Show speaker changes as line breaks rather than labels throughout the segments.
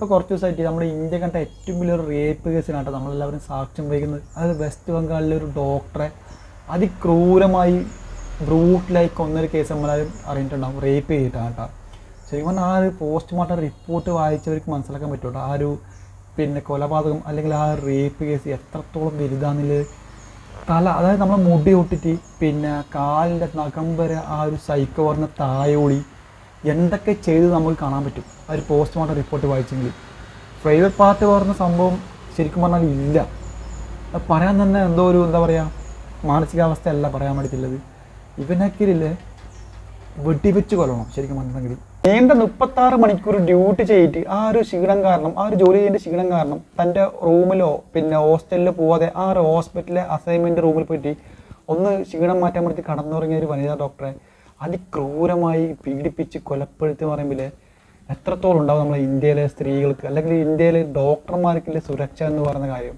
ഇപ്പോൾ കുറച്ച് ദിവസമായിട്ട് നമ്മുടെ ഇന്ത്യ കണ്ട ഏറ്റവും വലിയൊരു റേപ്പ് കേസിനാട്ടോ നമ്മളെല്ലാവരും സാക്ഷ്യം വഹിക്കുന്നത്. അതായത് വെസ്റ്റ് ബംഗാളിലെ ഒരു ഡോക്ടറെ അതിക്രൂരമായി ബ്രൂട്ടിലായി കൊന്നൊരു കേസ് നമ്മളാരും അറിഞ്ഞിട്ടുണ്ടാവും. റേപ്പ് ചെയ്തിട്ടാണ് കേട്ടോ ശരിക്കും പറഞ്ഞാൽ ആ ഒരു പോസ്റ്റ്മോർട്ടം റിപ്പോർട്ട് വായിച്ചവർക്ക് മനസ്സിലാക്കാൻ പറ്റും കേട്ടോ ആ ഒരു പിന്നെ കൊലപാതകം അല്ലെങ്കിൽ ആ റേപ്പ് കേസ് എത്രത്തോളം വലുതാന്നുള്ളത് തല അതായത് നമ്മൾ മുടി ഒട്ടിട്ട് പിന്നെ കാലിന്റെ നഖം വരെ ആ ഒരു സൈക്കോ പറഞ്ഞ തായോളി എന്തൊക്കെ ചെയ്ത് നമുക്ക് കാണാൻ പറ്റും? ആ ഒരു പോസ്റ്റ്മോർട്ടം റിപ്പോർട്ട് വായിച്ചെങ്കിൽ. പ്രൈവറ്റ് പാർട്ട് പറഞ്ഞ സംഭവം ശരിക്കും പറഞ്ഞാൽ ഇല്ല. പറയാൻ തന്നെ എന്തോ ഒരു എന്താ പറയുക മാനസികാവസ്ഥയല്ല പറയാൻ വേണ്ടിയിട്ടുള്ളത്. ഇവനൊക്കെ വെട്ടിവെച്ച് കൊല്ലണം ശരിക്കും പറഞ്ഞിട്ടുണ്ടെങ്കിൽ. നീണ്ട മുപ്പത്താറ് മണിക്കൂർ ഡ്യൂട്ടി ചെയ്തിട്ട് ആ ഒരു ക്ഷീണം കാരണം ആ ഒരു ജോലി ചെയ്യേണ്ട ക്ഷീണം കാരണം തന്റെ റൂമിലോ പിന്നെ ഹോസ്റ്റലിലോ പോവാതെ ആ ഒരു ഹോസ്പിറ്റലിലെ അസൈൻമെന്റ് റൂമിൽ പോയിട്ട് ഒന്ന് ക്ഷീണം മാറ്റാൻ വേണ്ടി കടന്നുറങ്ങിയ ഒരു വനിതാ ഡോക്ടറെ അതിക്രൂരമായി പീഡിപ്പിച്ച് കൊലപ്പെടുത്തി പറയുമ്പോൾ എത്രത്തോളം ഉണ്ടാവും നമ്മളെ ഇന്ത്യയിലെ സ്ത്രീകൾക്ക്? അല്ലെങ്കിൽ ഇന്ത്യയിലെ ഡോക്ടർമാർക്കുള്ള സുരക്ഷ എന്ന് പറയുന്ന കാര്യം.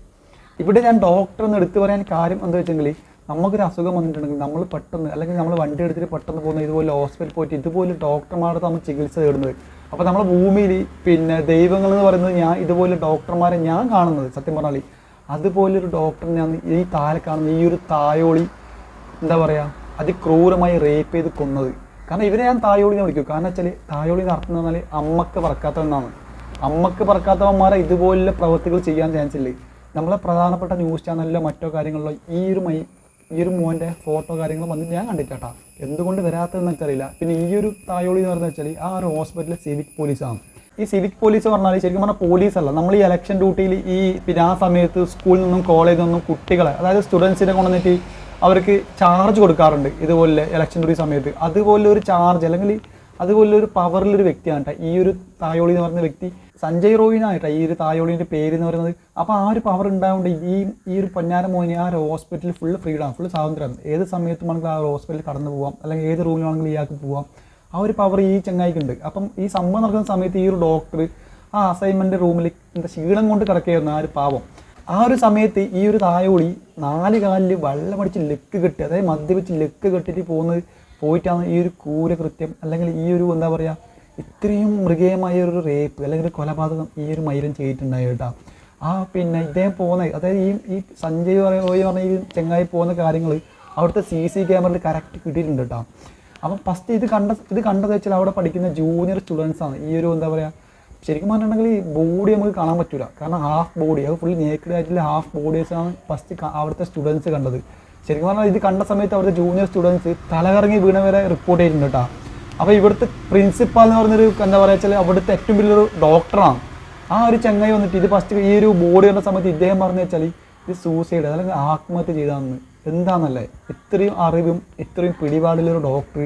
ഇവിടെ ഞാൻ ഡോക്ടർ എന്ന് എടുത്തു പറയാൻ കാര്യം എന്താ വെച്ചെങ്കിൽ നമുക്കൊരു അസുഖം വന്നിട്ടുണ്ടെങ്കിൽ നമ്മൾ പെട്ടെന്ന് അല്ലെങ്കിൽ നമ്മൾ വണ്ടി എടുത്തിട്ട് പെട്ടെന്ന് പോകുന്ന ഇതുപോലെ ഹോസ്പിറ്റലിൽ പോയിട്ട് ഇതുപോലെ ഡോക്ടർമാരുടെ നമ്മൾ ചികിത്സ തേടുന്നത്. അപ്പോൾ നമ്മുടെ ഭൂമിയിൽ പിന്നെ ദൈവങ്ങൾ എന്ന് പറയുന്നത് ഞാൻ ഇതുപോലെ ഡോക്ടർമാരെ ഞാൻ കാണുന്നത്. സത്യം പറഞ്ഞാൽ അതുപോലൊരു ഞാൻ ഈ താഴെ കാണുന്ന ഈ ഒരു തായോളി എന്താ പറയുക അതിക്രൂരമായി റേപ്പ് ചെയ്ത് കൊന്നത്. കാരണം ഇവരെ ഞാൻ തായോളിനെ എന്ന് വിളിക്കും. കാരണം വെച്ചാൽ തായോളി അർത്ഥം പറഞ്ഞാൽ അമ്മയ്ക്ക് പറക്കാത്തവെന്നാണ് അമ്മയ്ക്ക് പറക്കാത്തവന്മാരെ ഇതുപോലുള്ള പ്രവൃത്തികൾ ചെയ്യാൻ ചാൻസ് ഇല്ലേ? നമ്മളെ പ്രധാനപ്പെട്ട ന്യൂസ് ചാനലിലോ മറ്റോ കാര്യങ്ങളിലോ ഈ ഒരു മൈ ഈ ഒരു മോന്റെ ഫോട്ടോ കാര്യങ്ങളും വന്നിട്ട് ഞാൻ കണ്ടിട്ടാ. എന്തുകൊണ്ട് വരാത്തതെന്ന് വെച്ചറിയില്ല. പിന്നെ ഈ ഒരു തായോളി എന്ന് പറഞ്ഞാൽ വെച്ചാൽ ആ ഒരു ഹോസ്പിറ്റലിലെ സിവിക് പോലീസാണ് ഈ സിവിക് പോലീസ് പറഞ്ഞാൽ ശരിക്കും പറഞ്ഞാൽ പോലീസ് അല്ല. നമ്മൾ ഈ ഇലക്ഷൻ ഡ്യൂട്ടിയിൽ ഈ പിന്നെ ആ സമയത്ത് സ്കൂളിൽ നിന്നും കോളേജിൽ നിന്നും കുട്ടികളെ അതായത് സ്റ്റുഡൻസിനെ കൊണ്ടുവന്നിട്ട് അവർക്ക് ചാർജ് കൊടുക്കാറുണ്ട്. ഇതുപോലെ ഇലക്ഷൻ ഡ്യൂട്ടി സമയത്ത്. അതുപോലെ ഒരു ചാർജ് അല്ലെങ്കിൽ അതുപോലെ ഒരു പവറിലൊരു വ്യക്തിയാണ് ഈ ഒരു തായോളി എന്ന് പറയുന്ന വ്യക്തി സഞ്ജയ് റോയിനായിട്ടാ ഈ ഒരു തായോളിന്റെ പേര് എന്ന് പറയുന്നത്. അപ്പോൾ ആ ഒരു പവർ ഉണ്ടായതുകൊണ്ട് ഈ ഈ ഒരു പൊന്നാര മോഹിനി ആ ഒരു ഹോസ്പിറ്റലിൽ ഫുള്ള് ഫ്രീഡം ഫുള്ള് സ്വാതന്ത്ര്യം. ഏത് സമയത്തും ആണെങ്കിൽ ആ ഹോസ്പിറ്റലിൽ കടന്നു പോവാം. അല്ലെങ്കിൽ ഏത് റൂമിലാണെങ്കിൽ ഇയാൾക്ക് പോവാം. ആ ഒരു പവർ ഈ ചങ്ങായിക്കുണ്ട്. അപ്പം ഈ സംഭവം നടക്കുന്ന സമയത്ത് ഈ ഒരു ഡോക്ടർ ആ അസൈൻമെന്റ് റൂമിൽ എന്താ ക്ഷീണം കൊണ്ട് കിടക്കുകയായിരുന്നു ആ ഒരു പാവം. ആ ഒരു സമയത്ത് ഈ ഒരു തായോളി നാല് കാലിൽ വെള്ളമടിച്ച് ലെക്ക് കെട്ടി അതായത് മദ്യപിച്ച് ലെക്ക് കെട്ടിട്ട് പോകുന്നത് പോയിട്ടാണ് ഈ ഒരു ക്രൂരകൃത്യം അല്ലെങ്കിൽ ഈ ഒരു എന്താ പറയുക ഇത്രയും മൃഗീയമായ ഒരു റേപ്പ് അല്ലെങ്കിൽ ഒരു കൊലപാതകം ഈ ഒരു മൈരൻ ചെയ്തിട്ടുണ്ടായി കേട്ടോ. ആ പിന്നെ ഇദ്ദേഹം പോകുന്ന അതായത് ഈ ഈ സഞ്ജയ് പറയുക റോയ് പറഞ്ഞ ഈ ചെങ്ങായി പോകുന്ന കാര്യങ്ങൾ അവിടുത്തെ സി സി ക്യാമറയിൽ കറക്റ്റ് കിട്ടിയിട്ടുണ്ട് കേട്ടോ. അപ്പം ഫസ്റ്റ് ഇത് കണ്ട ഇത് കണ്ടത് വെച്ചാൽ അവിടെ പഠിക്കുന്ന ജൂനിയർ സ്റ്റുഡൻസാണ് ഈ ഒരു എന്താ പറയുക ശരിക്കും പറഞ്ഞിട്ടുണ്ടെങ്കിൽ ഈ ബോഡി നമുക്ക് കാണാൻ പറ്റില്ല കാരണം ഹാഫ് ബോഡി അത് ഫുൾ നേക്കഡ് ആയിട്ടുള്ള ഹാഫ് ബോഡീസാണ് ഫസ്റ്റ് അവിടുത്തെ സ്റ്റുഡൻസ് കണ്ടത്. ശരിക്കും പറഞ്ഞാൽ ഇത് കണ്ട സമയത്ത് അവിടുത്തെ ജൂനിയർ സ്റ്റുഡൻസ് തലകറങ്ങി വീണവരെ റിപ്പോർട്ട് ചെയ്തിട്ടുണ്ട് കേട്ടോ അപ്പോൾ ഇവിടുത്തെ പ്രിൻസിപ്പാൾ എന്ന് പറഞ്ഞൊരു എന്താ പറയുക വെച്ചാൽ അവിടുത്തെ ഏറ്റവും വലിയൊരു ഡോക്ടറാണ് ആ ഒരു ചങ്ങായി വന്നിട്ട് ഇത് ഫസ്റ്റ് ഈ ഒരു ബോഡി കണ്ട സമയത്ത് ഇദ്ദേഹം പറഞ്ഞു വെച്ചാൽ ഇത് സൂസൈഡ് അല്ലെങ്കിൽ ആത്മഹത്യ ചെയ്താന്ന് എന്താണെന്നല്ലേ ഇത്രയും അറിവും ഇത്രയും പിടിപാടിലൊരു ഡോക്ടർ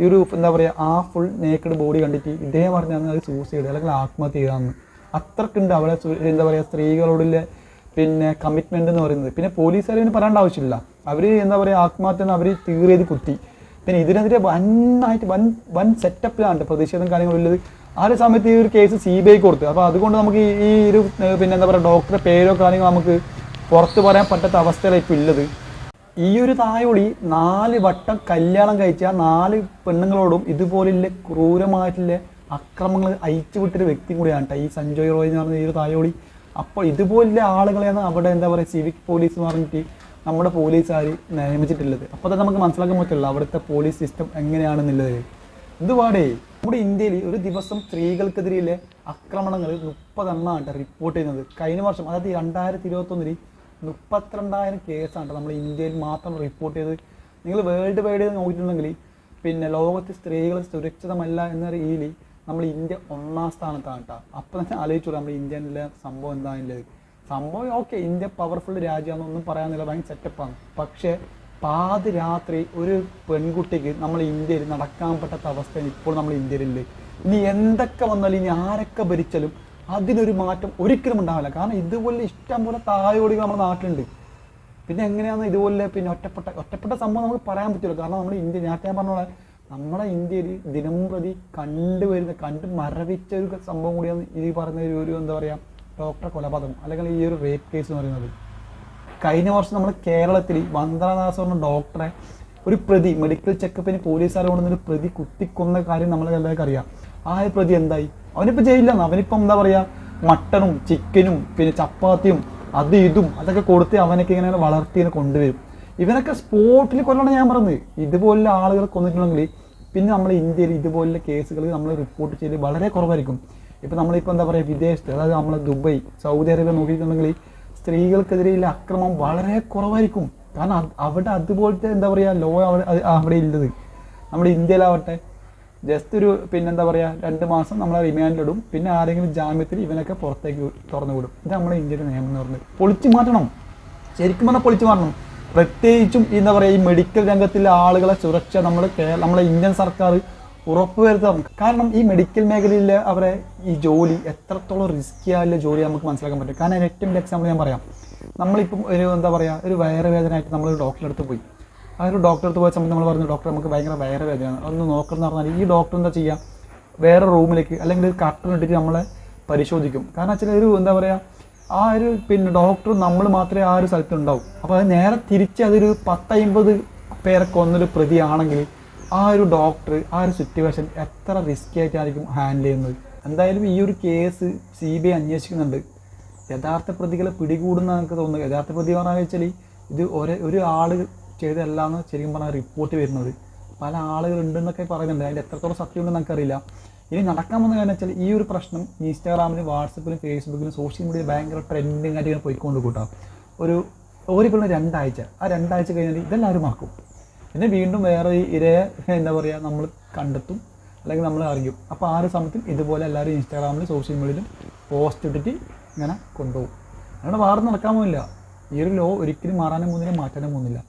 ഈ ഒരു എന്താ പറയുക ആ ഫുൾ നേക്കഡ് ബോഡി കണ്ടിട്ട് ഇദ്ദേഹം പറഞ്ഞാൽ അത് സൂസൈഡ് അല്ലെങ്കിൽ ആത്മഹത്യ ചെയ്താന്ന് അത്രക്കുണ്ട് അവളെ എന്താ പറയുക സ്ത്രീകളോടുള്ള പിന്നെ കമ്മിറ്റ്മെന്റ് എന്ന് പറയുന്നത്. പിന്നെ പോലീസുകാർ ഇതിന് പറയേണ്ട ആവശ്യമില്ല. അവർ എന്താ പറയുക ആത്മഹത്യ അവർ തീറിയത് കുത്തി. പിന്നെ ഇതിനെതിരെ വന്നായിട്ട് വൻ വൻ സെറ്റപ്പിലാണ് പ്രതിഷേധം കാര്യങ്ങളുള്ളത് ആ ഒരു സമയത്ത് ഈ ഒരു കേസ് സി ബി ഐ കൊടുത്തു. അപ്പോൾ അതുകൊണ്ട് നമുക്ക് ഈ- ഒരു പിന്നെ എന്താ പറയുക ഡോക്ടറെ പേരോ കാര്യങ്ങളോ നമുക്ക് പുറത്ത് പറയാൻ പറ്റാത്ത അവസ്ഥയിലാണ് ഇപ്പോൾ ഉള്ളത്. ഈ ഒരു തായോളി നാല് വട്ടം കല്യാണം കഴിച്ച നാല് പെണ്ണുങ്ങളോടും ഇതുപോലുള്ള ക്രൂരമായിട്ടുള്ള അക്രമങ്ങൾ അയച്ചു വിട്ടൊരു വ്യക്തി കൂടിയാണ് കേട്ടോ ഈ സഞ്ജയ് റോയ് എന്ന് പറഞ്ഞ ഈ ഒരു തായോളി അപ്പോൾ ഇതുപോലുള്ള ആളുകളെയാണ് അവിടെ എന്താ പറയുക സിവിക് പോലീസ് എന്ന് പറഞ്ഞിട്ട് നമ്മുടെ പോലീസുകാർ നിയമിച്ചിട്ടുള്ളത്. അപ്പോൾ തന്നെ നമുക്ക് മനസ്സിലാക്കാൻ പറ്റില്ല അവിടുത്തെ പോലീസ് സിസ്റ്റം എങ്ങനെയാണെന്നുള്ളത്. ഇതുപാടേ നമ്മുടെ ഇന്ത്യയിൽ ഒരു ദിവസം സ്ത്രീകൾക്കെതിരെയുള്ള ആക്രമണങ്ങൾ മുപ്പതെണ്ണമാണ് റിപ്പോർട്ട് ചെയ്യുന്നത്. കഴിഞ്ഞ വർഷം അതായത് രണ്ടായിരത്തി ഇരുപത്തൊന്നിൽ മുപ്പത്തിരണ്ടായിരം കേസാണ് നമ്മൾ ഇന്ത്യയിൽ മാത്രം റിപ്പോർട്ട് ചെയ്ത്. നിങ്ങൾ വേൾഡ് വൈഡ് നോക്കിയിട്ടുണ്ടെങ്കിൽ പിന്നെ ലോകത്തെ സ്ത്രീകൾ സുരക്ഷിതമല്ല എന്ന രീതിയിൽ നമ്മൾ ഇന്ത്യ ഒന്നാം സ്ഥാനത്താണ് കേട്ടോ. അപ്പം തന്നെ ആലോചിച്ചോളൂ നമ്മൾ ഇന്ത്യയിലെ സംഭവം എന്താണുള്ളത് സംഭവം ഓക്കെ ഇന്ത്യ പവർഫുൾ രാജ്യമാണെന്നൊന്നും പറയാനില്ല ഭയങ്കര സെറ്റപ്പാണ് പക്ഷേ പാതിരാത്രി ഒരു പെൺകുട്ടിക്ക് നമ്മൾ ഇന്ത്യയിൽ നടക്കാൻ പറ്റാത്ത അവസ്ഥയാണ് ഇപ്പോൾ നമ്മൾ ഇന്ത്യയിലുണ്ട് ഇനി എന്തൊക്കെ വന്നാലും ഇനി ആരൊക്കെ ഭരിച്ചാലും അതിനൊരു മാറ്റം ഒരിക്കലും ഉണ്ടാവില്ല. കാരണം ഇതുപോലെ ഇഷ്ടം പോലെ തായോടികൾ നമ്മുടെ നാട്ടിലുണ്ട്. പിന്നെ എങ്ങനെയാണ് ഇതുപോലെ പിന്നെ ഒറ്റപ്പെട്ട ഒറ്റപ്പെട്ട സംഭവം നമുക്ക് പറയാൻ പറ്റില്ല. കാരണം നമ്മുടെ ഇന്ത്യ നേരത്തെ ഞാൻ പറഞ്ഞ നമ്മുടെ ഇന്ത്യയിൽ ദിനം പ്രതി കണ്ടുവരുന്ന കണ്ട് മരവിച്ച ഒരു സംഭവം കൂടിയാണ് ഈ പറയുന്ന ഒരു- ഒരു എന്താ പറയുക ഡോക്ടർ കൊലപാതകം അല്ലെങ്കിൽ ഈ ഒരു റേപ്പ് കേസ് എന്ന് പറയുന്നത്. കഴിഞ്ഞ വർഷം നമ്മൾ കേരളത്തിൽ വന്ദനദാസ് പറഞ്ഞ ഡോക്ടറെ ഒരു പ്രതി മെഡിക്കൽ ചെക്കപ്പിന് പോലീസുകാർ കൊണ്ടുവന്ന ഒരു പ്രതി കുത്തിക്കൊന്ന കാര്യം നമ്മളെല്ലാവർക്കും അറിയാം. ആ പ്രതി എന്തായി? അവനിപ്പോൾ ജയിലാണ് അവനിപ്പം എന്താ പറയുക മട്ടണും ചിക്കനും പിന്നെ ചപ്പാത്തിയും അത് ഇതും അതൊക്കെ കൊടുത്ത് അവനൊക്കെ ഇങ്ങനെ വളർത്തി ഇങ്ങനെ കൊണ്ടുവരും. ഇവനൊക്കെ സ്പോട്ടിൽ കൊല്ലണം ഞാൻ പറഞ്ഞത്. ഇതുപോലുള്ള ആളുകൾ കൊന്നിട്ടുണ്ടെങ്കിൽ പിന്നെ നമ്മൾ ഇന്ത്യയിൽ ഇതുപോലുള്ള കേസുകൾ നമ്മൾ റിപ്പോർട്ട് ചെയ്ത് വളരെ കുറവായിരിക്കും. ഇപ്പം നമ്മളിപ്പോൾ എന്താ പറയുക വിദേശത്ത് അതായത് നമ്മൾ ദുബൈ സൗദി അറേബ്യ നോക്കിയിട്ടുണ്ടെങ്കിൽ സ്ത്രീകൾക്കെതിരെയുള്ള അക്രമം വളരെ കുറവായിരിക്കും. കാരണം അവിടെ അതുപോലത്തെ എന്താ പറയുക ലോ അവിടെ അവിടെ ഇല്ലത്. നമ്മുടെ ഇന്ത്യയിലാവട്ടെ ജസ്റ്റ് ഒരു പിന്നെന്താ പറയുക രണ്ട് മാസം നമ്മളെ റിമാൻഡിലിടും പിന്നെ ആരെങ്കിലും ജാമ്യത്തിൽ ഇവനൊക്കെ പുറത്തേക്ക് തുറന്നു വിടും. ഇത് നമ്മുടെ ഇന്ത്യയുടെ നിയമം എന്ന് പറഞ്ഞത്. പൊളിച്ചു മാറ്റണം. ശരിക്കും പറഞ്ഞാൽ പൊളിച്ചു മാറ്റണം. പ്രത്യേകിച്ചും എന്താ പറയുക ഈ മെഡിക്കൽ രംഗത്തിലെ ആളുകളെ സുരക്ഷ നമ്മൾ നമ്മളെ ഇന്ത്യൻ സർക്കാർ ഉറപ്പുവരുത്തണം. കാരണം ഈ മെഡിക്കൽ മേഖലയിലെ അവരെ ഈ ജോലി എത്രത്തോളം റിസ്കി ആയുള്ള ജോലി നമുക്ക് മനസ്സിലാക്കാൻ പറ്റും. കാരണം ഏറ്റവും വലിയ എക്സാമ്പിൾ ഞാൻ പറയാം. നമ്മളിപ്പം ഒരു എന്താ പറയുക ഒരു വയറുവേദനയായിട്ട് നമ്മൾ ഡോക്ടറെ അടുത്ത് പോയി. ആ ഒരു ഡോക്ടറെ അടുത്ത് പോയ സമയത്ത് നമ്മൾ പറഞ്ഞു ഡോക്ടർ നമുക്ക് ഭയങ്കര വയറുവേദനയാണ് ഒന്ന് നോക്കണം എന്ന് പറഞ്ഞാൽ ഈ ഡോക്ടർ എന്താ ചെയ്യുക വേറെ റൂമിലേക്ക് അല്ലെങ്കിൽ ഒരു കർട്ടൻ ഇട്ടിട്ട് നമ്മളെ പരിശോധിക്കും. കാരണം വെച്ചാൽ ഒരു എന്താ പറയുക ആ ഒരു പിന്നെ ഡോക്ടർ നമ്മൾ മാത്രമേ ആ ഒരു സ്ഥലത്ത് ഉണ്ടാവും. അപ്പോൾ അത് നേരെ തിരിച്ച് അതൊരു പത്തമ്പത് പേരെ കൊന്നൊരു പ്രതിയാണെങ്കിൽ ആ ഒരു ഡോക്ടർ ആ ഒരു സിറ്റുവേഷൻ എത്ര റിസ്ക് ആയിട്ടായിരിക്കും ഹാൻഡിൽ ചെയ്യുന്നത്? എന്തായാലും ഈ ഒരു കേസ് സി ബി ഐ അന്വേഷിക്കുന്നുണ്ട്. യഥാർത്ഥ പ്രതികളെ പിടികൂടുന്ന എനിക്ക് തോന്നുന്നു. യഥാർത്ഥ പ്രതി പറഞ്ഞാൽ വെച്ചാൽ ഇത് ഒരേ ഒരു ആൾ ചെയ്തതല്ലാന്ന് ശരിക്കും പറഞ്ഞാൽ റിപ്പോർട്ട് വരുന്നത്. പല ആളുകളുണ്ടെന്നൊക്കെ പറയുന്നുണ്ട്. അതിന്റെ എത്രത്തോളം സത്യമുണ്ടെന്ന് നമുക്കറിയില്ല ഇനി നടക്കാൻ വന്ന കാരണം വെച്ചാൽ ഈ ഒരു പ്രശ്നം ഇൻസ്റ്റാഗ്രാമിലും വാട്സപ്പിലും ഫേസ്ബുക്കിലും സോഷ്യൽ മീഡിയ ഭയങ്കര ട്രെൻഡിങ് ആയിട്ട് പോയിക്കൊണ്ട് കൂട്ടാം. ഒരു ഓരിപ്പോൾ രണ്ടാഴ്ച. ആ രണ്ടാഴ്ച കഴിഞ്ഞാൽ ഇതെല്ലാവരും മാക്കും പിന്നെ വീണ്ടും വേറെ ഇരേ എന്താ പറയുക നമ്മൾ കണ്ടെത്തും അല്ലെങ്കിൽ നമ്മൾ അറിയും. അപ്പോൾ ആ ഒരു സമയത്തും ഇതുപോലെ എല്ലാവരും ഇൻസ്റ്റാഗ്രാമിലും സോഷ്യൽ മീഡിയയിലും പോസ്റ്റ് ഇട്ടിട്ട് ഇങ്ങനെ കൊണ്ടുപോകും. അതുകൊണ്ട് വാർന്ന് നടക്കാൻ പോകുന്നില്ല. ഈ ഒരു ലോ ഒരിക്കലും മാറാനും പോകുന്നില്ല മാറ്റാനും പോകുന്നില്ല.